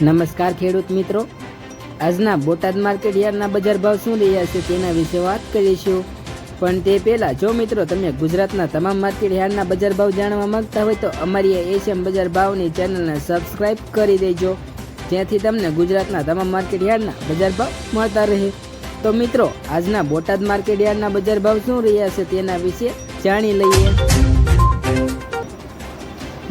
નમસ્કાર ખેડૂત મિત્રો. આજના બોટાદ માર્કેટ યાર્ડના બજાર ભાવ શું રહ્યા છે તેના વિશે વાત કરીશું. પણ તે પહેલાં જો મિત્રો તમે ગુજરાતના તમામ માર્કેટ યાર્ડના બજાર ભાવ જાણવા માંગતા હોય તો અમારી એશિયન બજાર ભાવની ચેનલને સબસ્ક્રાઇબ કરી દેજો. જેથી તમને ગુજરાતના તમામ માર્કેટ યાર્ડના બજાર ભાવ મળતા રહે. તો મિત્રો, આજના બોટાદ માર્કેટ યાર્ડના બજાર ભાવ શું રહ્યા છે તેના વિશે જાણી લઈએ.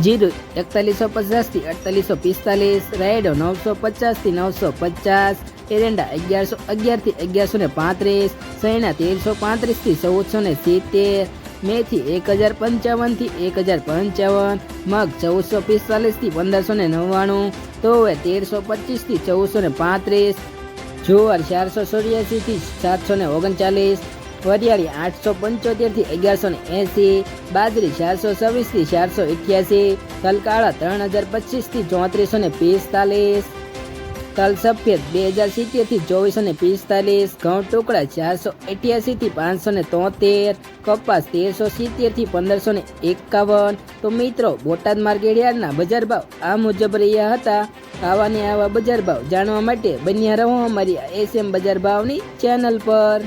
જીરું એકતાલીસો પચાસથી અડતાલીસો પિસ્તાલીસ, રાયડો નવસો પચાસથી નવસો પચાસ એરેન્ડા અગિયારસો અગિયારથી અગિયારસો ને પાંત્રીસ, સૈણા તેરસો પાંત્રીસથી ચૌદસો ને સિત્તેર, મેથી એક હજાર પંચાવનથી એક હજાર પંચાવન, મગ ચૌદસો પિસ્તાલીસથી પંદરસો ને નવ્વાણું, તોવે તેરસો પચીસથી ચૌદસો ને પાંત્રીસ, જુવાર ચારસો ચોર્યાસી થી સાતસો ને ઓગણચાલીસ વરિયાળી આઠસો પંચોતેરથી અગિયારસો ને એસી બાજરી ચારસો છવ્વીસથી ચારસો અઠ્યાસી તલકાળા ત્રણ હજાર પચીસથી ચોત્રીસો ને પિસ્તાલીસ તલ સફેદ બે હજાર સિત્તેરથી ચોવીસો ને પિસ્તાલીસ, ઘઉં ટુકડા ચારસો અઠ્યાસી થી પાંચસો ને તોતેર, કપાસ તેરસો સિત્તેરથી પંદરસો ને એકાવન. તો મિત્રો, બોટાદ માર્કેટયાર્ડના બજાર ભાવ આ મુજબ રહ્યા હતા. આવાને આવા બજાર ભાવ જાણવા માટે બન્યા રહો અમારી એસએમ બજાર ભાવની ચેનલ પર.